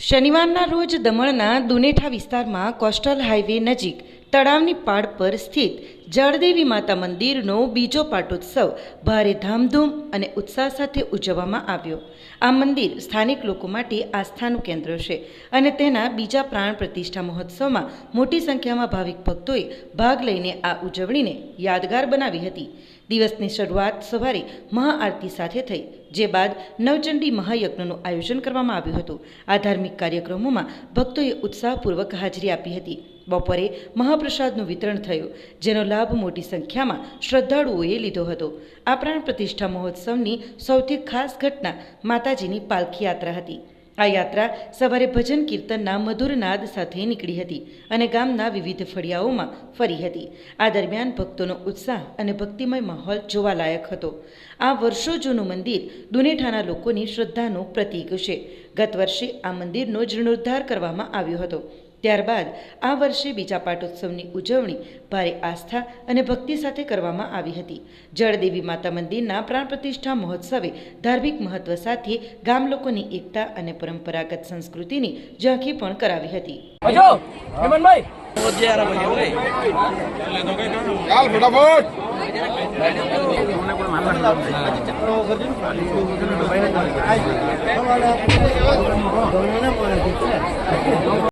શનિવારના રોજ દમણના દુનેઠા વિસ્તારમાં કોસ્ટલ હાઈવે નજીક તળાવની પાડ પર સ્થિત જળદેવી માતા મંદિરનો બીજો પાટોત્સવ ભારે ધામધૂમ અને ઉત્સાહ સાથે ઉજવવામાં આવ્યો. આ મંદિર સ્થાનિક લોકો માટે આસ્થાનું કેન્દ્ર છે અને તેના બીજા પ્રાણ પ્રતિષ્ઠા મહોત્સવમાં મોટી સંખ્યામાં ભાવિક ભક્તોએ ભાગ લઈને આ ઉજવણીને યાદગાર બનાવી હતી. દિવસની શરૂઆત સવારે મહાઆરતી સાથે થઈ, જે બાદ નવચંડી મહાયજ્ઞનું આયોજન કરવામાં આવ્યું હતું. આ ધાર્મિક કાર્યક્રમોમાં ભક્તોએ ઉત્સાહપૂર્વક હાજરી આપી હતી. બપોરે મહાપ્રસાદનું વિતરણ થયું, જેનો લાભ મોટી સંખ્યામાં શ્રદ્ધાળુઓએ લીધો હતો. આ પ્રાણ પ્રતિષ્ઠા મહોત્સવની સૌથી ખાસ ઘટના માતાજીની પાલખી યાત્રા હતી. આ યાત્રા સવારે ભજન કીર્તનના મધુર નાદ સાથે નીકળી હતી અને ગામના વિવિધ ફળિયાઓમાં ફરી હતી. આ દરમિયાન ભક્તોનો ઉત્સાહ અને ભક્તિમય માહોલ જોવાલાયક હતો. આ વર્ષો જૂનું મંદિર દુનેઠાના લોકોની શ્રદ્ધાનું પ્રતીક છે. ગત વર્ષે આ મંદિરનો જીર્ણોદ્ધાર કરવામાં આવ્યો હતો. ત્યારબાદ આ વર્ષે બીજા પાટોત્સવની ઉજવણી ભારે આસ્થા અને ભક્તિ સાથે કરવામાં આવી હતી. જળદેવી માતા મંદિરના પ્રાણ પ્રતિષ્ઠા મહોત્સવે ધાર્મિક મહત્વ સાથે ગામ લોકોની એકતા અને પરંપરાગત સંસ્કૃતિની ઝાંખી પણ કરાવી હતી. હજો હેમનભાઈ ચાલ ફટાફટ.